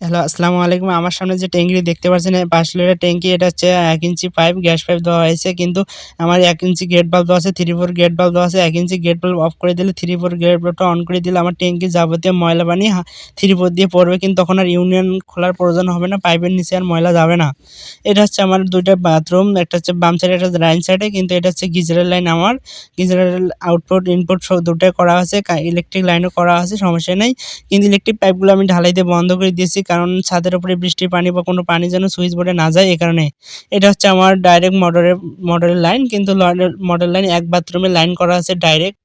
Hello, আসসালামু আলাইকুম। আমার সামনে যে ট্যাঙ্কিটি দেখতে পাচ্ছেন পাঁচ লিটার ট্যাঙ্কি, এটা হচ্ছে এক ইঞ্চি পাইপ, গ্যাস পাইপ দেওয়া হয়েছে। কিন্তু আমার এক ইঞ্চি গেট বাল্ব দেওয়া আছে থ্রি ফোর গেট বাল্ব দেওয়া আছে। এক ইঞ্চি গেট বাল্ব অফ করে দিলে থ্রি ফোর গেট বাল্বটা অন করে দিলে আমার ট্যাঙ্কি যাবতীয় ময়লা পানি থ্রি ফোর দিয়ে পড়বে। কিন্তু তখন আর ইউনিয়ন খোলার প্রয়োজন হবে না পাইপের নিচে আর ময়লা যাবে না। এটা হচ্ছে আমার দুইটা বাথরুম একটা হচ্ছে বাম সাইডে একটা রাইট সাইডে কিন্তু এটা হচ্ছে গিজারের লাইন আমার। গিজারের আউটপুট ইনপুট সব দুটাই করা আছে ইলেকট্রিক লাইনও করা আছে, সমস্যা নেই। কিন্তু ইলেকট্রিক পাইপগুলো আমি ঢালাইতে বন্ধ করে দিয়েছি কারণ ছাদের উপরে বৃষ্টির পানি বা কোনো পানি যেন সুইচ বোর্ডে না যায়, এ কারণে। এটা হচ্ছে আমার ডাইরেক্ট মোটরের মোটরের লাইন কিন্তু মডেল লাইন এক বাথরুমে লাইন করা আছে ডাইরেক্ট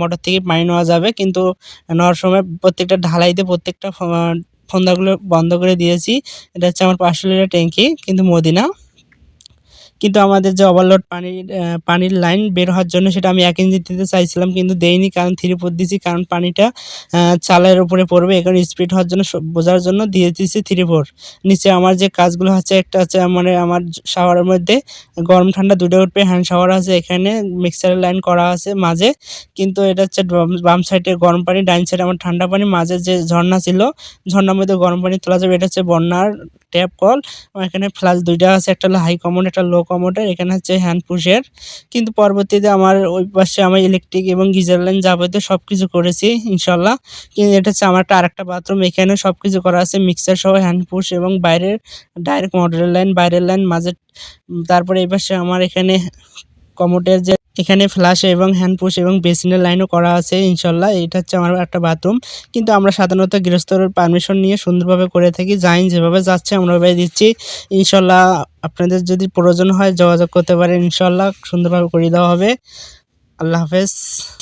মোটর থেকে পানি নেওয়া যাবে, কিন্তু নেওয়ার সময় প্রত্যেকটা ঢালাইতে প্রত্যেকটা ফন্দাগুলো বন্ধ করে দিয়েছি। এটা হচ্ছে আমার পাঁচশো লিটার ট্যাঙ্কি, কিন্তু মদিনা। কিন্তু আমাদের যে ওভারলোড পানির পানির লাইন বের হওয়ার জন্য সেটা আমি এক ইঞ্চি দিতে চাইছিলাম, কিন্তু দেইনি কারণ থ্রি ফোর দিয়েছি কারণ পানিটা চালের উপরে পড়বে, এখানে স্পিড হওয়ার জন্য বোঝার জন্য দিয়ে দিয়েছি থ্রি ফোর নিচে আমার যে কাজগুলো হচ্ছে, একটা হচ্ছে মানে আমার শাওয়ারের মধ্যে গরম ঠান্ডা দুটো উঠবে হ্যান্ড শাওয়ার আছে এখানে মিক্সারের লাইন করা আছে মাঝে, কিন্তু এটা হচ্ছে বাম সাইডে গরম পানি, ডাইন সাইডে আমার ঠান্ডা পানি, মাঝে যে ঝর্ণা ছিল, ঝর্ণার মধ্যে গরম পানি তোলা যাবে, এটা হচ্ছে বন্যার ট্যাপ কল, এখানে ফ্লাস দুইটা আছে, একটা হলো হাই কমন একটা লো কমোডের, এখানে হচ্ছে হ্যান্ড পুশের। কিন্তু পরবর্তীতে আমার ওই পাশে আমার ইলেকট্রিক এবং গিজার লাইন যাবতীয় সব কিছু করেছি, ইনশাল্লাহ। কিন্তু এটা হচ্ছে আমার একটা আরেকটা বাথরুম এখানে সব কিছু করা আছে মিক্সার সহ হ্যান্ড পুশ এবং বাইরের ডাইরেক্ট মডেলের লাইন বাইরের লাইন মাঝে তারপরে এই পাশে আমার এখানে কমোটের যে এখানে ফ্লাশ এবং হ্যান্ড পুশ এবং বেসিনের লাইনও করা আছে, ইনশাল্লাহ। এটা হচ্ছে আমার একটা বাথরুম কিন্তু আমরা সাধারণত গৃহস্থর পারমিশন নিয়ে সুন্দরভাবে করে থাকি। যাইন যেভাবে যাচ্ছে, আমরা ওভাবে দিচ্ছি। ইনশাল্লাহ আপনাদের যদি প্রয়োজন হয়, যোগাযোগ করতে পারেন। ইনশাল্লাহ সুন্দরভাবে করে দেওয়া হবে। আল্লাহ হাফেজ।